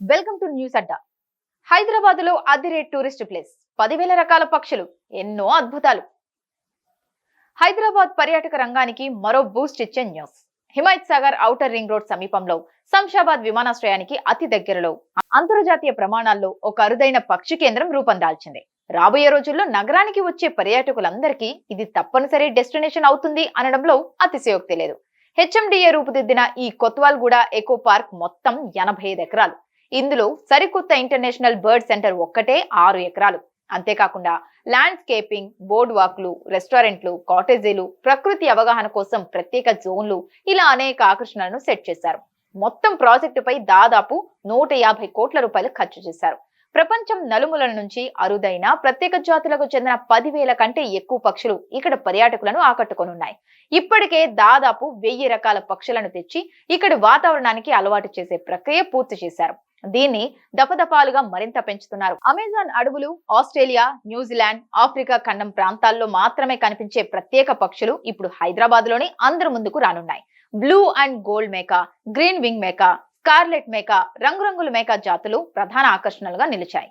Welcome to news అడ్డా. హైదరాబాద్లో అదిరే tourist place. పదివేల రకాల పక్షులు ఎన్నో అద్భుతాలు. హైదరాబాద్ పర్యాటక రంగానికి మరో బూస్ట్ ఇచ్చే news. Himayat Sagar outer ring road సమీపంలో శంషాబాద్ విమానాశ్రయానికి అతి దగ్గరలో అంతర్జాతీయ ప్రమాణాల్లో ఒక అరుదైన పక్షి కేంద్రం రూపం దాల్చింది రాబోయే రోజుల్లో నగరానికి వచ్చే పర్యాటకులందరికీ ఇది తప్పనిసరి డెస్టినేషన్ అవుతుంది అనడంలో అతిశయోక్తి లేదు. హెచ్ఎండిఏ రూపుదిద్దిన ఈ కొత్వాల్గూడ ఎకో పార్క్ మొత్తం ఎనభై ఐదు ఎకరాలు. ఇందులో సరికొత్త ఇంటర్నేషనల్ బర్డ్ సెంటర్ ఒక్కటే ఆరు ఎకరాలు. అంతేకాకుండా ల్యాండ్స్కేపింగ్ బోర్డ్ వాక్లు రెస్టారెంట్లు కాటేజీలు ప్రకృతి అవగాహన కోసం ప్రత్యేక జోన్లు ఇలా అనేక ఆకర్షణలను సెట్ చేశారు. మొత్తం ప్రాజెక్టుపై దాదాపు నూట యాభై కోట్ల రూపాయలు ఖర్చు చేశారు. ప్రపంచం నలుమూలల నుంచి అరుదైన ప్రత్యేక జాతులకు చెందిన పదివేల కంటే ఎక్కువ పక్షులు ఇక్కడ పర్యాటకులను ఆకట్టుకొనున్నాయి. ఇప్పటికే దాదాపు వెయ్యి రకాల పక్షులను తెచ్చి ఇక్కడి వాతావరణానికి అలవాటు చేసే ప్రక్రియ పూర్తి చేశారు. దీన్ని దపదపాలుగా మరింత పెంచుతున్నారు. అమెజాన్ అడవులు ఆస్ట్రేలియా న్యూజిలాండ్ ఆఫ్రికా ఖండం ప్రాంతాల్లో మాత్రమే కనిపించే ప్రత్యేక పక్షులు ఇప్పుడు హైదరాబాద్లోని అందరి ముందుకు రానున్నాయి. Blue and gold macaw green wing macaw scarlet macaw రంగురంగుల మేక జాతులు ప్రధాన ఆకర్షణలుగా నిలిచాయి.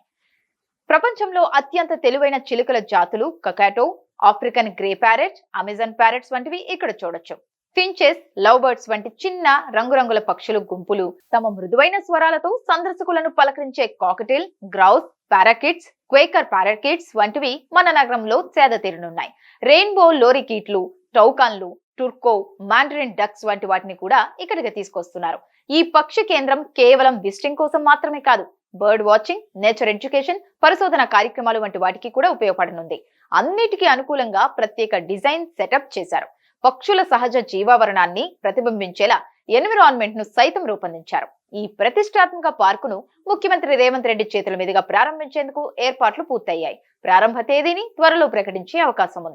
ప్రపంచంలో అత్యంత తెలివైన చిలుకల జాతులు cockatoo African grey parrot Amazon parrots వంటివి ఇక్కడ చూడొచ్చు. ఫించెస్ లవ్ బర్డ్స్ వంటి చిన్న రంగురంగుల పక్షులు గుంపులు తమ మృదువైన స్వరాలతో సందర్శకులను పలకరించే కాకటిల్ గ్రౌస్ పారాకిట్స్ క్వేకర్ పారాకిట్స్ వంటివి మన నగరంలో సేద తీరనున్నాయి. రెయిన్బో లోరికీట్లు టౌకాన్లు టుర్కో మాండరిన్ డక్స్ వంటి వాటిని కూడా ఇక్కడికి తీసుకొస్తున్నారు. ఈ పక్షి కేంద్రం కేవలం విజిటింగ్ కోసం మాత్రమే కాదు బర్డ్ వాచింగ్ నేచర్ ఎడ్యుకేషన్ పరిశోధన కార్యక్రమాలు వంటి వాటికి కూడా ఉపయోగపడనుంది. అన్నిటికీ అనుకూలంగా ప్రత్యేక డిజైన్ సెటప్ చేశారు. పక్షుల సహజ జీవావరణాన్ని ప్రతిబింబించేలా ఎన్విరాన్మెంట్ను సైతం రూపొందించారు. ఈ ప్రతిష్టాత్మక పార్కును ముఖ్యమంత్రి రేవంత్ రెడ్డి చేతుల మీదుగా ప్రారంభించేందుకు ఏర్పాట్లు పూర్తయ్యాయి. ప్రారంభ తేదీని త్వరలో ప్రకటించే అవకాశం ఉంది.